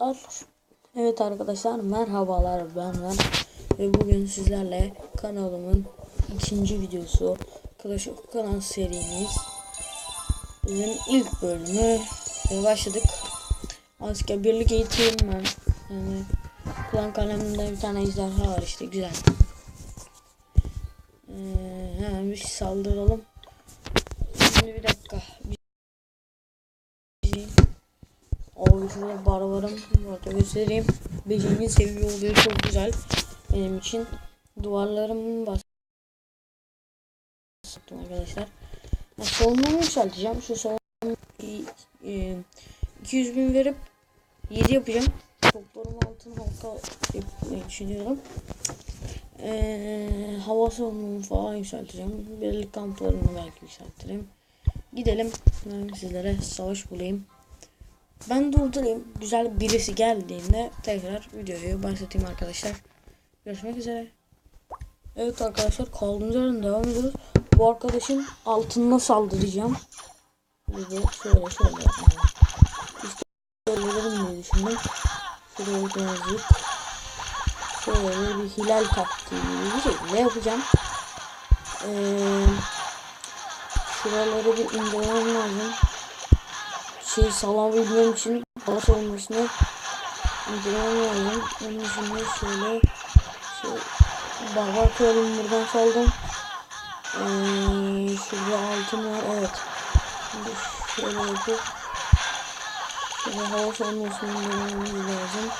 arkadaşlar. Evet arkadaşlar merhabalar ben ben ve bugün sizlerle kanalımın ikinci videosu Clash of Clans serimiz bizim ilk bölümü başladık. Asker birlik eğitim ben yani klan kaleminde bir tane ejderha var işte güzel. Ee, hemen bir saldıralım. Şimdi bir dakika. Bir Abi şurada barbarım burada göstereyim. Beşinci seviye oluyor çok güzel benim için. Duvarlarım bastım arkadaşlar. Ya, savunmamı yükselteceğim. Şu e, 200 bin verip 7 yapacağım. Toplarımı altın halka yapmayı düşünüyorum. Ee, hava savunmamı falan yükselteceğim. Birlik kamplarını belki yükseltirim. Gidelim. Ben sizlere savaş bulayım. Ben durdurayım. Güzel birisi geldiğinde tekrar videoyu başlatayım arkadaşlar. Görüşmek üzere. Evet arkadaşlar kaldığımız yerden devam ediyoruz. Bu arkadaşın altına saldıracağım. Bir de şöyle şöyle. İşte söylerim diye düşündüm. Şöyle birazcık şöyle bir hilal taktiği bir şekilde yapacağım. Ee, şuraları bir indirmem lazım şey salabilmem için hava savunmasını indirmem lazım. Onun için şöyle şey, barbar kralım buradan saldım. Ee, şurada altın var evet. Şimdi şöyle yapıp şöyle hava savunmasını indirmemiz lazım.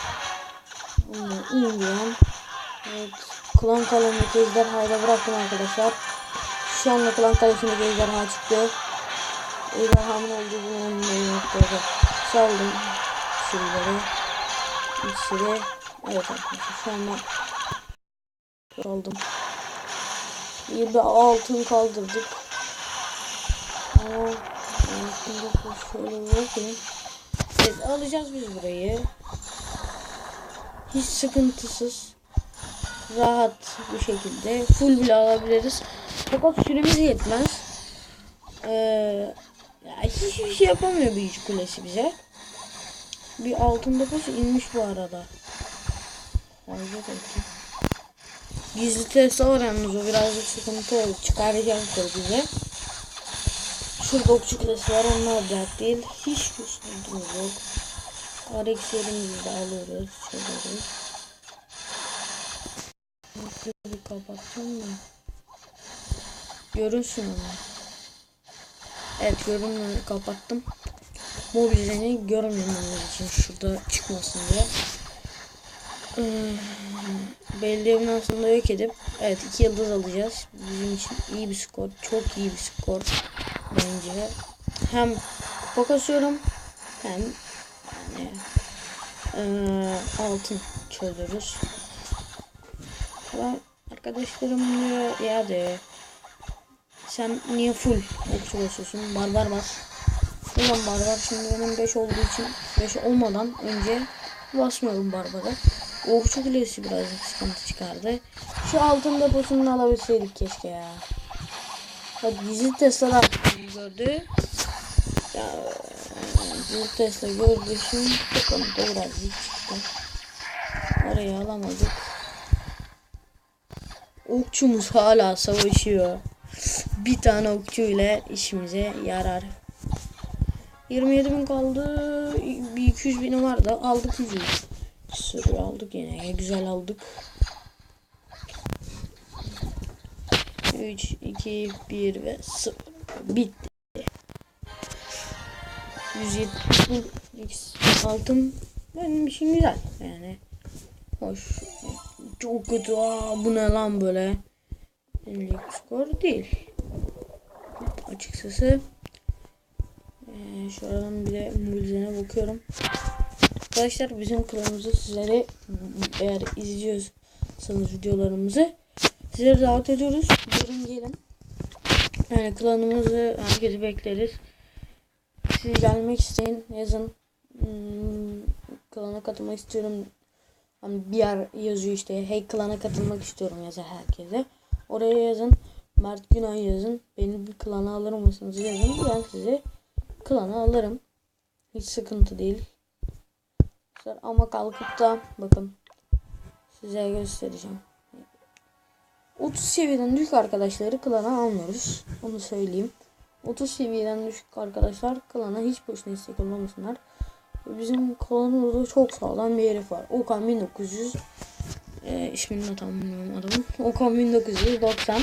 Bunu indiren evet klan kalemdeki ejderhayı bıraktım arkadaşlar. Şu anda klan kalesindeki ejderha çıktı. Ejderhamın olduğu bulunduğu noktada saldım şeyleri iksiri evet arkadaşlar şu anda bir de altın kaldırdık. Ama altında şöyle bakayım. Evet alacağız biz burayı. Hiç sıkıntısız rahat bir şekilde full bile alabiliriz. Fakat süremiz yetmez. Ee, ya hiçbir şey yapamıyor büyücü kulesi bize. Bir altın deposu inmiş bu arada. Hayret ettim. Gizli testi var yalnız o birazcık sıkıntı oldu. Çıkaracaklar bize. Şurada okçu kulesi var onlar dert değil. Hiçbir sıkıntımız yok. Arekslerimizi de alıyoruz. Şöyle bir kapattım mı? Görünsün ama. Evet görünümü kapattım. Mobilini görmememiz için şurada çıkmasın diye. Ee, belli aslında yok edip evet iki yıldız alacağız. Bizim için iyi bir skor. Çok iyi bir skor. Bence. Hem kupa kasıyorum hem yani, e, altın çözüyoruz. Ben arkadaşlarım diyor ya de sen niye full okçu basıyorsun? Barbar bas. Ulan barbar şimdi benim 5 olduğu için 5 olmadan önce basmıyorum barbara. Okçu kulesi birazcık sıkıntı çıkardı. Şu altın deposunu alabilseydik keşke ya. Bak gizli Tesla'lar gördü. Ya, gizli Tesla gördüğü için sıkıntı birazcık çıktı. Orayı alamadık. Okçumuz hala savaşıyor bir tane okçu ile işimize yarar. 27 bin kaldı. Bir 200 bin vardı. Aldık 100 Sürü aldık yine. Güzel aldık. 3, 2, 1 ve 0. Bitti. 170 bin altın benim için güzel. Yani hoş. Çok kötü. Aa, bu ne lan böyle. Lig skor değil. Açıkçası ee, şuradan bir de mucizene bakıyorum. Arkadaşlar bizim klanımızı sizlere eğer izliyorsanız videolarımızı sizlere davet ediyoruz. Gelin gelin. Yani klanımızı herkesi bekleriz. Siz gelmek isteyin yazın. Hmm, klana katılmak istiyorum. Hani bir yer yazıyor işte. Hey klana katılmak istiyorum yazar herkese. Oraya yazın. Mert Günay yazın. Beni bir klana alır mısınız yazın. Ben sizi klana alırım. Hiç sıkıntı değil. Ama kalkıp da bakın size göstereceğim. 30 seviyeden düşük arkadaşları klana almıyoruz. Onu söyleyeyim. 30 seviyeden düşük arkadaşlar klana hiç boşuna istek olmamasınlar. Bizim klanın orada çok sağlam bir herif var. Okan 1900 e, ismini de tam bilmiyorum adamın. Okan 1990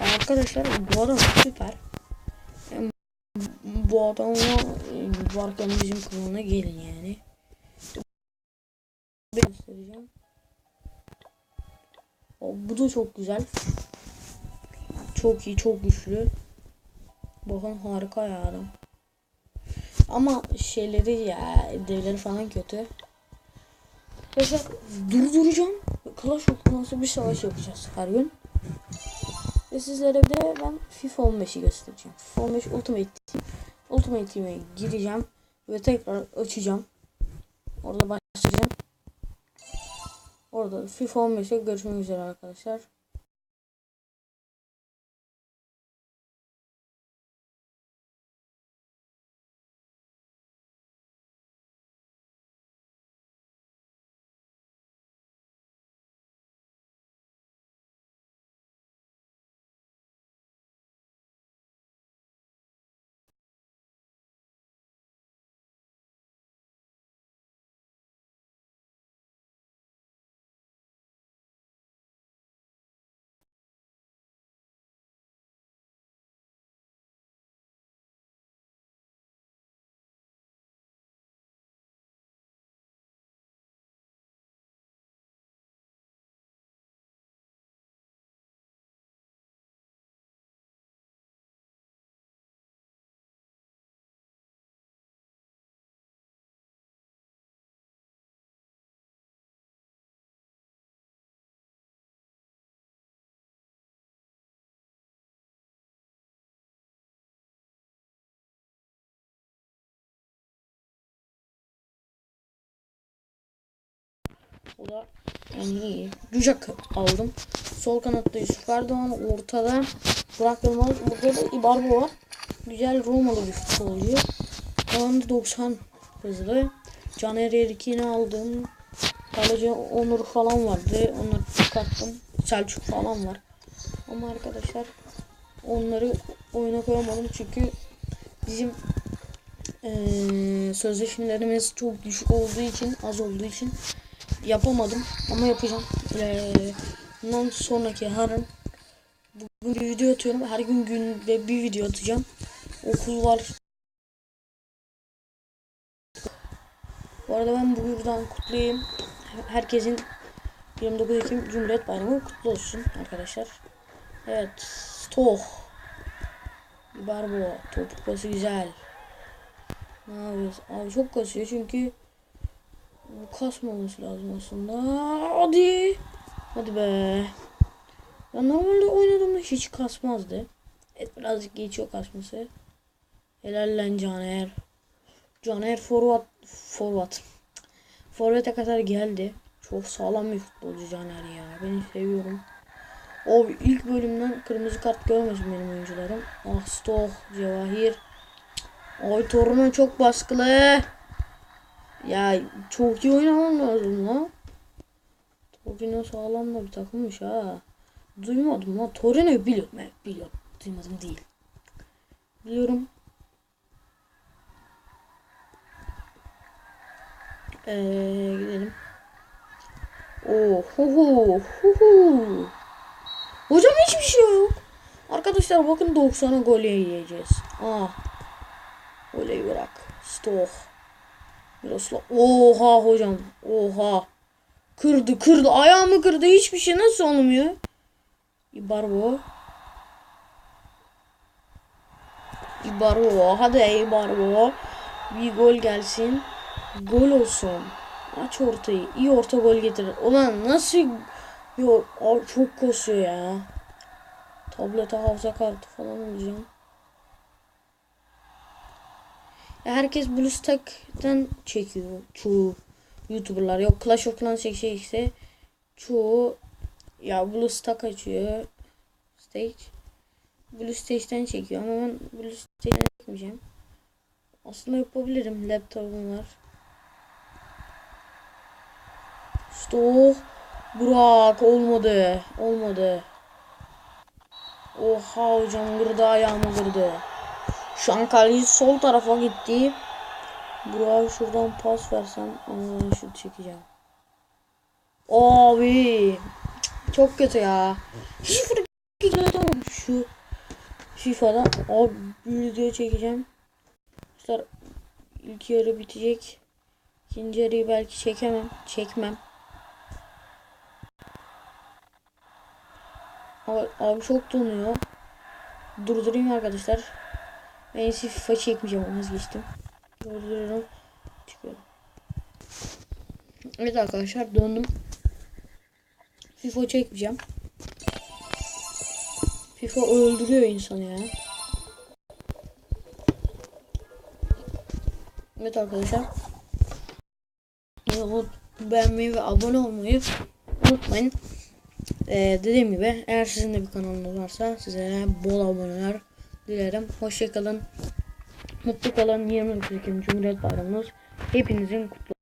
Arkadaşlar bu adam süper. Yani bu adamla e, varken bizim klana gelin yani. Göstereceğim. O, bu da çok güzel. Çok iyi, çok güçlü. Bakın harika ya adam. Ama şeyleri ya devleri falan kötü. Mesela durduracağım. Clash of Clans'ı bir savaş yapacağız her gün. Ve sizlere de ben FIFA 15'i göstereceğim. FIFA 15 Ultimate Team. Ultimate Team'e gireceğim. Ve tekrar açacağım. Orada başlayacağım. Orada FIFA 15'te görüşmek üzere arkadaşlar. O da yani iyi. Gücek aldım. Sol kanatta Yusuf Erdoğan. Ortada Burak Yılmaz. Burada da İbarbo var. Güzel Romalı bir futbolcu. Kalanı 90 hızlı. Caner Erkin'i aldım. Kaleci Onur falan vardı. Onları çıkarttım. Selçuk falan var. Ama arkadaşlar onları oyuna koyamadım çünkü bizim ee, sözleşmelerimiz çok düşük olduğu için az olduğu için yapamadım ama yapacağım. Ee, bundan sonraki yarın bugün bir video atıyorum. Her gün gün ve bir video atacağım. Okul var. Bu arada ben buradan kutlayayım. Herkesin 29 Ekim Cumhuriyet Bayramı kutlu olsun arkadaşlar. Evet. Stoh. Barbo. Topuk pası güzel. Ne yapıyoruz? Abi çok kasıyor çünkü kasmaması lazım aslında. Hadi. Hadi be. Ya normalde oynadığımda hiç kasmazdı. Evet birazcık geçiyor kasması. Helal lan Caner. Caner forvat forvat. Forvet'e kadar geldi. Çok sağlam bir futbolcu Caner ya. Beni seviyorum. O ilk bölümden kırmızı kart görmesin benim oyuncularım. Ah Stoh, Cevahir. Ay Torun'a çok baskılı. Ya çok iyi oynamam lazım la. Torino sağlam da bir takımmış ha. Duymadım la. Torino'yu biliyorum. Evet, biliyorum. Duymadım değil. Biliyorum. Ee, gidelim. Oh, hu hu, hu hu. Hocam hiçbir şey yok. Arkadaşlar bakın 90'a gol yiyeceğiz. Ah. Goleyi bırak. Stoh. Miroslav. Oha hocam. Oha. Kırdı kırdı. Ayağımı kırdı. Hiçbir şey nasıl olmuyor? Ibarbo. Ibarbo. Hadi Ibarbo. Bir gol gelsin. Gol olsun. Aç ortayı. İyi orta gol getirir. Ulan nasıl Yok çok koşuyor ya. Tablete hafıza kartı falan alacağım. Ya herkes BlueStack'ten çekiyor çoğu YouTuber'lar. Yok Clash of Clans çekecekse çoğu ya BlueStack açıyor. Stage. BlueStage'den çekiyor ama ben BlueStage'den çekmeyeceğim. Aslında yapabilirim. Laptopum var. İşte o. Burak olmadı. Olmadı. Oha hocam kırdı ayağımı kırdı. Şu an kaleci sol tarafa gitti. Burak'a şuradan pas versem Aa, şut çekeceğim. Abi çok kötü ya. Şifre tamam şu FIFA'da abi video çekeceğim. İşte ilk yarı bitecek. İkinci yarıyı belki çekemem. Çekmem. Abi, abi çok donuyor. Durdurayım arkadaşlar. Ben en iyisi FIFA çekmeyeceğim vazgeçtim. Durduruyorum. Çıkıyorum. Evet arkadaşlar döndüm. FIFA çekmeyeceğim. FIFA öldürüyor insanı ya. Evet arkadaşlar. Beğenmeyi ve abone olmayı unutmayın. Ee, dediğim gibi eğer sizin de bir kanalınız varsa size bol aboneler dilerim. Hoşçakalın. Mutlu kalın. 29 Ekim Cumhuriyet Bayramınız hepinizin kutlu